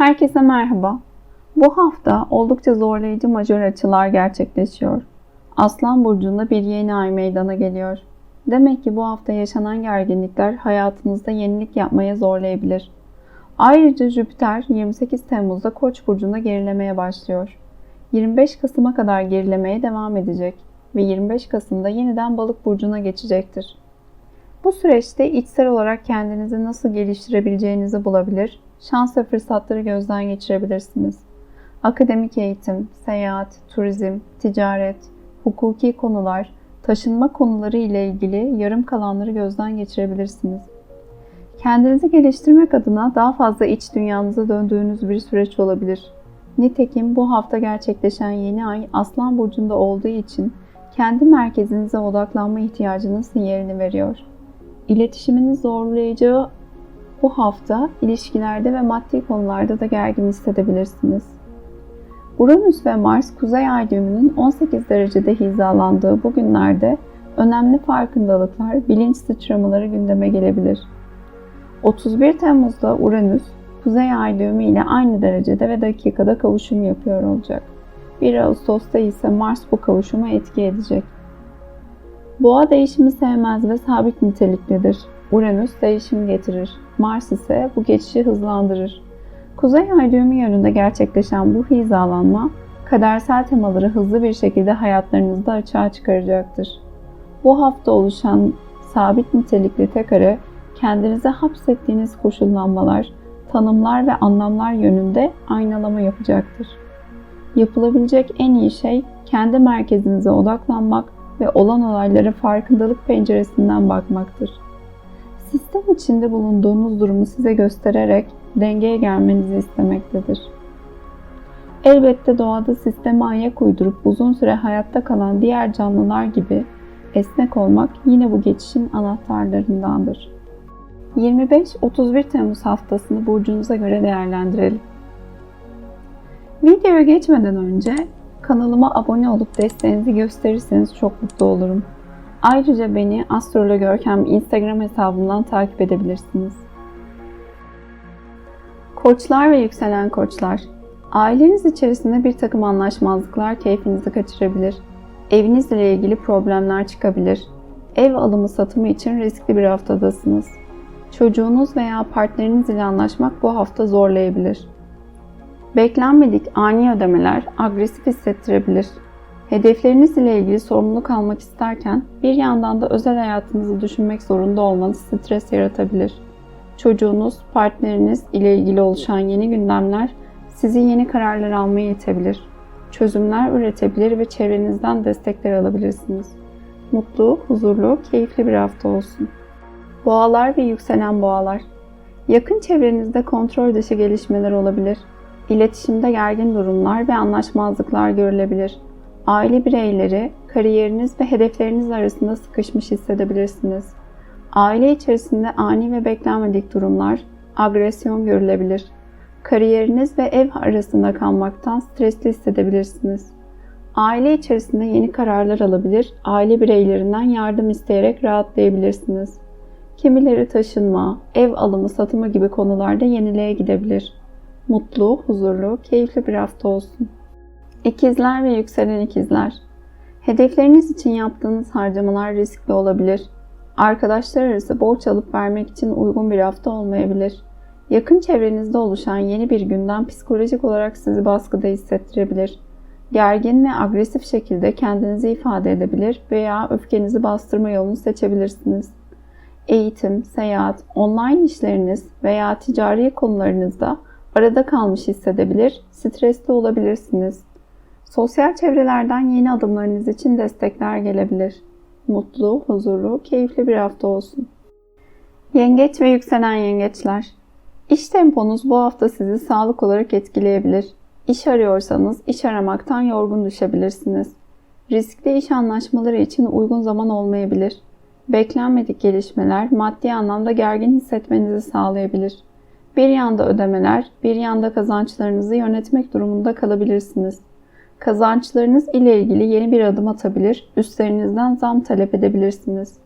Herkese merhaba. Bu hafta oldukça zorlayıcı majör açılar gerçekleşiyor. Aslan burcunda bir yeni ay meydana geliyor. Demek ki bu hafta yaşanan gerginlikler hayatınızda yenilik yapmaya zorlayabilir. Ayrıca Jüpiter 28 Temmuz'da Koç burcunda gerilemeye başlıyor. 25 Kasım'a kadar gerilemeye devam edecek ve 25 Kasım'da yeniden Balık burcuna geçecektir. Bu süreçte içsel olarak kendinizi nasıl geliştirebileceğinizi bulabilir, şans ve fırsatları gözden geçirebilirsiniz. Akademik eğitim, seyahat, turizm, ticaret, hukuki konular, taşınma konuları ile ilgili yarım kalanları gözden geçirebilirsiniz. Kendinizi geliştirmek adına daha fazla iç dünyanıza döndüğünüz bir süreç olabilir. Nitekim bu hafta gerçekleşen yeni ay Aslan Burcu'nda olduğu için kendi merkezinize odaklanma ihtiyacının sinyalini veriyor. İletişiminiz zorlayacağı bu hafta ilişkilerde ve maddi konularda da gergin hissedebilirsiniz. Uranüs ve Mars kuzey ay düğümünün 18 derecede hizalandığı bu günlerde önemli farkındalıklar, bilinç sıçramaları gündeme gelebilir. 31 Temmuz'da Uranüs, kuzey ay düğümü ile aynı derecede ve dakikada kavuşum yapıyor olacak. 1 Ağustos'ta ise Mars bu kavuşuma etki edecek. Boğa değişimi sevmez ve sabit niteliklidir. Uranüs değişim getirir. Mars ise bu geçişi hızlandırır. Kuzey ay düğümü yönünde gerçekleşen bu hizalanma, kadersel temaları hızlı bir şekilde hayatlarınızda açığa çıkaracaktır. Bu hafta oluşan sabit nitelikli tekare, kendinize hapsettiğiniz koşullanmalar, tanımlar ve anlamlar yönünde aynalama yapacaktır. Yapılabilecek en iyi şey kendi merkezinize odaklanmak ve olan olaylara farkındalık penceresinden bakmaktır. Sistem içinde bulunduğunuz durumu size göstererek dengeye gelmenizi istemektedir. Elbette doğada sisteme ayak uydurup uzun süre hayatta kalan diğer canlılar gibi esnek olmak yine bu geçişin anahtarlarındandır. 25-31 Temmuz haftasını burcunuza göre değerlendirelim. Videoya geçmeden önce kanalıma abone olup desteğinizi gösterirseniz çok mutlu olurum. Ayrıca beni Astrolog Görkem Instagram hesabımdan takip edebilirsiniz. Koçlar ve yükselen koçlar. Aileniz içerisinde bir takım anlaşmazlıklar keyfinizi kaçırabilir. Evinizle ilgili problemler çıkabilir. Ev alımı satımı için riskli bir haftadasınız. Çocuğunuz veya partneriniz ile anlaşmak bu hafta zorlayabilir. Beklenmedik ani ödemeler agresif hissettirebilir. Hedefleriniz ile ilgili sorumluluk almak isterken bir yandan da özel hayatınızı düşünmek zorunda olmanız stres yaratabilir. Çocuğunuz, partneriniz ile ilgili oluşan yeni gündemler sizi yeni kararlar almaya itebilir. Çözümler üretebilir ve çevrenizden destekler alabilirsiniz. Mutlu, huzurlu, keyifli bir hafta olsun. Boğalar ve yükselen boğalar. Yakın çevrenizde kontrol dışı gelişmeler olabilir. İletişimde gergin durumlar ve anlaşmazlıklar görülebilir. Aile bireyleri, kariyeriniz ve hedefleriniz arasında sıkışmış hissedebilirsiniz. Aile içerisinde ani ve beklenmedik durumlar, agresyon görülebilir. Kariyeriniz ve ev arasında kalmaktan stresli hissedebilirsiniz. Aile içerisinde yeni kararlar alabilir, aile bireylerinden yardım isteyerek rahatlayabilirsiniz. Kimileri taşınma, ev alımı, satımı gibi konularda yeniliğe gidebilir. Mutlu, huzurlu, keyifli bir hafta olsun. İkizler ve yükselen ikizler. Hedefleriniz için yaptığınız harcamalar riskli olabilir. Arkadaşlar arası borç alıp vermek için uygun bir hafta olmayabilir. Yakın çevrenizde oluşan yeni bir gündem psikolojik olarak sizi baskıda hissettirebilir. Gergin ve agresif şekilde kendinizi ifade edebilir veya öfkenizi bastırma yolunu seçebilirsiniz. Eğitim, seyahat, online işleriniz veya ticari konularınızda arada kalmış hissedebilir, stresli olabilirsiniz. Sosyal çevrelerden yeni adımlarınız için destekler gelebilir. Mutlu, huzurlu, keyifli bir hafta olsun. Yengeç ve yükselen yengeçler. İş temponuz bu hafta sizi sağlık olarak etkileyebilir. İş arıyorsanız iş aramaktan yorgun düşebilirsiniz. Riskli iş anlaşmaları için uygun zaman olmayabilir. Beklenmedik gelişmeler maddi anlamda gergin hissetmenizi sağlayabilir. Bir yanda ödemeler, bir yanda kazançlarınızı yönetmek durumunda kalabilirsiniz. Kazançlarınız ile ilgili yeni bir adım atabilir, üstlerinizden zam talep edebilirsiniz.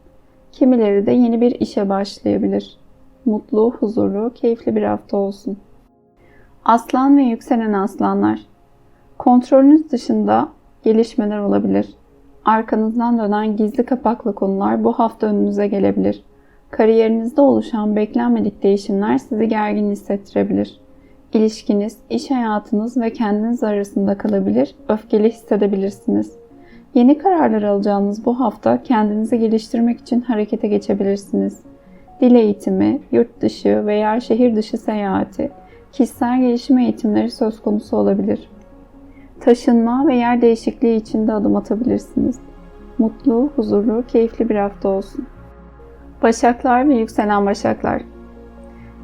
Kimileri de yeni bir işe başlayabilir. Mutlu, huzurlu, keyifli bir hafta olsun. Aslan ve yükselen aslanlar. Kontrolünüz dışında gelişmeler olabilir. Arkanızdan dönen gizli kapaklı konular bu hafta önünüze gelebilir. Kariyerinizde oluşan beklenmedik değişimler sizi gergin hissettirebilir. İlişkiniz, iş hayatınız ve kendiniz arasında kalabilir, öfkeli hissedebilirsiniz. Yeni kararlar alacağınız bu hafta kendinizi geliştirmek için harekete geçebilirsiniz. Dil eğitimi, yurt dışı veya şehir dışı seyahati, kişisel gelişim eğitimleri söz konusu olabilir. Taşınma ve yer değişikliği için de adım atabilirsiniz. Mutlu, huzurlu, keyifli bir hafta olsun. Başaklar ve yükselen başaklar.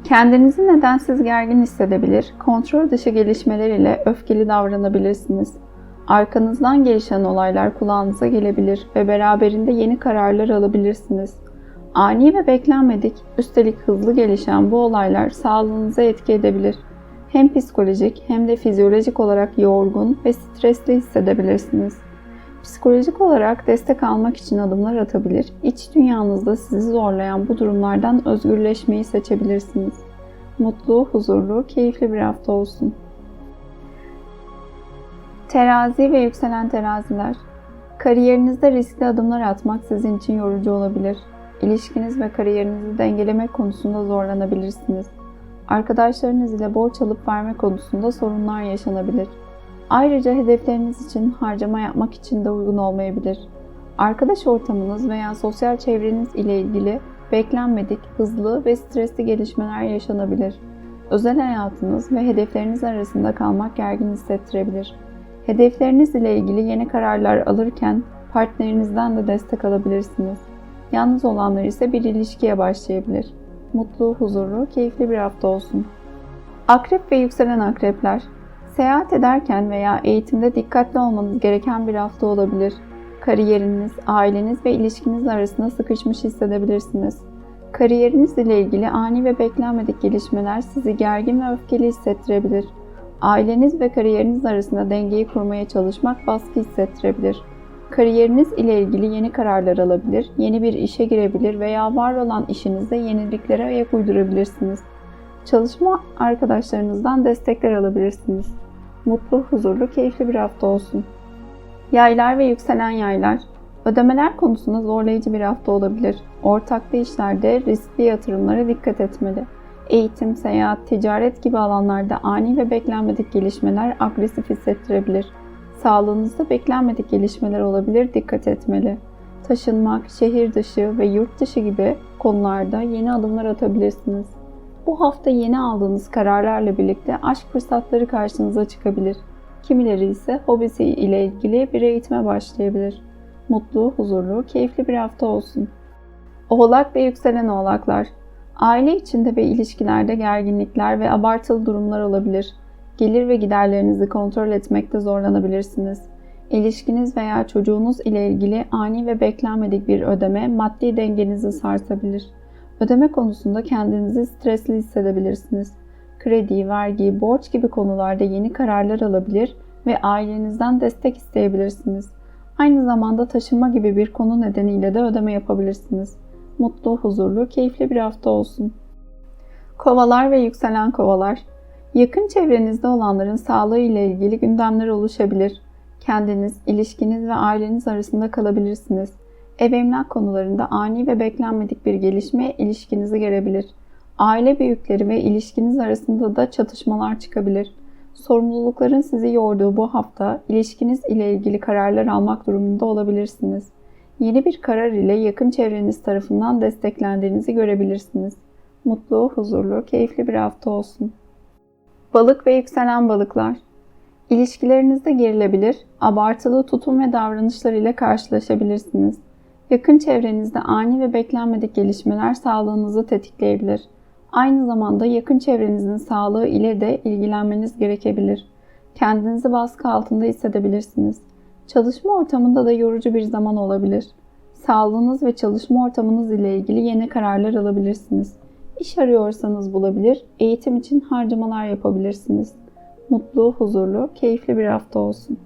Kendinizi nedensiz gergin hissedebilir, kontrol dışı gelişmeler ile öfkeli davranabilirsiniz. Arkanızdan gelişen olaylar kulağınıza gelebilir ve beraberinde yeni kararlar alabilirsiniz. Ani ve beklenmedik, üstelik hızlı gelişen bu olaylar sağlığınıza etki edebilir. Hem psikolojik hem de fizyolojik olarak yorgun ve stresli hissedebilirsiniz. Psikolojik olarak destek almak için adımlar atabilir, iç dünyanızda sizi zorlayan bu durumlardan özgürleşmeyi seçebilirsiniz. Mutlu, huzurlu, keyifli bir hafta olsun. Terazi ve yükselen teraziler. Kariyerinizde riskli adımlar atmak sizin için yorucu olabilir. İlişkiniz ve kariyerinizi dengelemek konusunda zorlanabilirsiniz. Arkadaşlarınız ile borç alıp verme konusunda sorunlar yaşanabilir. Ayrıca hedefleriniz için harcama yapmak için de uygun olmayabilir. Arkadaş ortamınız veya sosyal çevreniz ile ilgili beklenmedik, hızlı ve stresli gelişmeler yaşanabilir. Özel hayatınız ve hedefleriniz arasında kalmak gergin hissettirebilir. Hedefleriniz ile ilgili yeni kararlar alırken partnerinizden de destek alabilirsiniz. Yalnız olanlar ise bir ilişkiye başlayabilir. Mutlu, huzurlu, keyifli bir hafta olsun. Akrep ve yükselen akrepler. Seyahat ederken veya eğitimde dikkatli olmanız gereken bir hafta olabilir. Kariyeriniz, aileniz ve ilişkiniz arasında sıkışmış hissedebilirsiniz. Kariyeriniz ile ilgili ani ve beklenmedik gelişmeler sizi gergin ve öfkeli hissettirebilir. Aileniz ve kariyeriniz arasında dengeyi kurmaya çalışmak baskı hissettirebilir. Kariyeriniz ile ilgili yeni kararlar alabilir, yeni bir işe girebilir veya var olan işinizde yeniliklere ayak uydurabilirsiniz. Çalışma arkadaşlarınızdan destekler alabilirsiniz. Mutlu, huzurlu, keyifli bir hafta olsun. Yaylar ve yükselen yaylar. Ödemeler konusunda zorlayıcı bir hafta olabilir. Ortaklı işlerde riskli yatırımlara dikkat etmeli. Eğitim, seyahat, ticaret gibi alanlarda ani ve beklenmedik gelişmeler agresif hissettirebilir. Sağlığınızda beklenmedik gelişmeler olabilir, dikkat etmeli. Taşınmak, şehir dışı ve yurt dışı gibi konularda yeni adımlar atabilirsiniz. Bu hafta yeni aldığınız kararlarla birlikte aşk fırsatları karşınıza çıkabilir. Kimileri ise hobisi ile ilgili bir eğitime başlayabilir. Mutlu, huzurlu, keyifli bir hafta olsun. Oğlak ve yükselen oğlaklar. Aile içinde ve ilişkilerde gerginlikler ve abartılı durumlar olabilir. Gelir ve giderlerinizi kontrol etmekte zorlanabilirsiniz. İlişkiniz veya çocuğunuz ile ilgili ani ve beklenmedik bir ödeme maddi dengenizi sarsabilir. Ödeme konusunda kendinizi stresli hissedebilirsiniz. Kredi, vergi, borç gibi konularda yeni kararlar alabilir ve ailenizden destek isteyebilirsiniz. Aynı zamanda taşınma gibi bir konu nedeniyle de ödeme yapabilirsiniz. Mutlu, huzurlu, keyifli bir hafta olsun. Kovalar ve yükselen kovalar. Yakın çevrenizde olanların sağlığı ile ilgili gündemler oluşabilir. Kendiniz, ilişkiniz ve aileniz arasında kalabilirsiniz. Ev emlak konularında ani ve beklenmedik bir gelişme ilişkinizi gerebilir. Aile büyükleri ve ilişkiniz arasında da çatışmalar çıkabilir. Sorumlulukların sizi yorduğu bu hafta ilişkiniz ile ilgili kararlar almak durumunda olabilirsiniz. Yeni bir karar ile yakın çevreniz tarafından desteklendiğinizi görebilirsiniz. Mutlu, huzurlu, keyifli bir hafta olsun. Balık ve yükselen balıklar. İlişkilerinizde gerilebilir, abartılı tutum ve davranışlar ile karşılaşabilirsiniz. Yakın çevrenizde ani ve beklenmedik gelişmeler sağlığınızı tetikleyebilir. Aynı zamanda yakın çevrenizin sağlığı ile de ilgilenmeniz gerekebilir. Kendinizi baskı altında hissedebilirsiniz. Çalışma ortamında da yorucu bir zaman olabilir. Sağlığınız ve çalışma ortamınız ile ilgili yeni kararlar alabilirsiniz. İş arıyorsanız bulabilir, eğitim için harcamalar yapabilirsiniz. Mutlu, huzurlu, keyifli bir hafta olsun.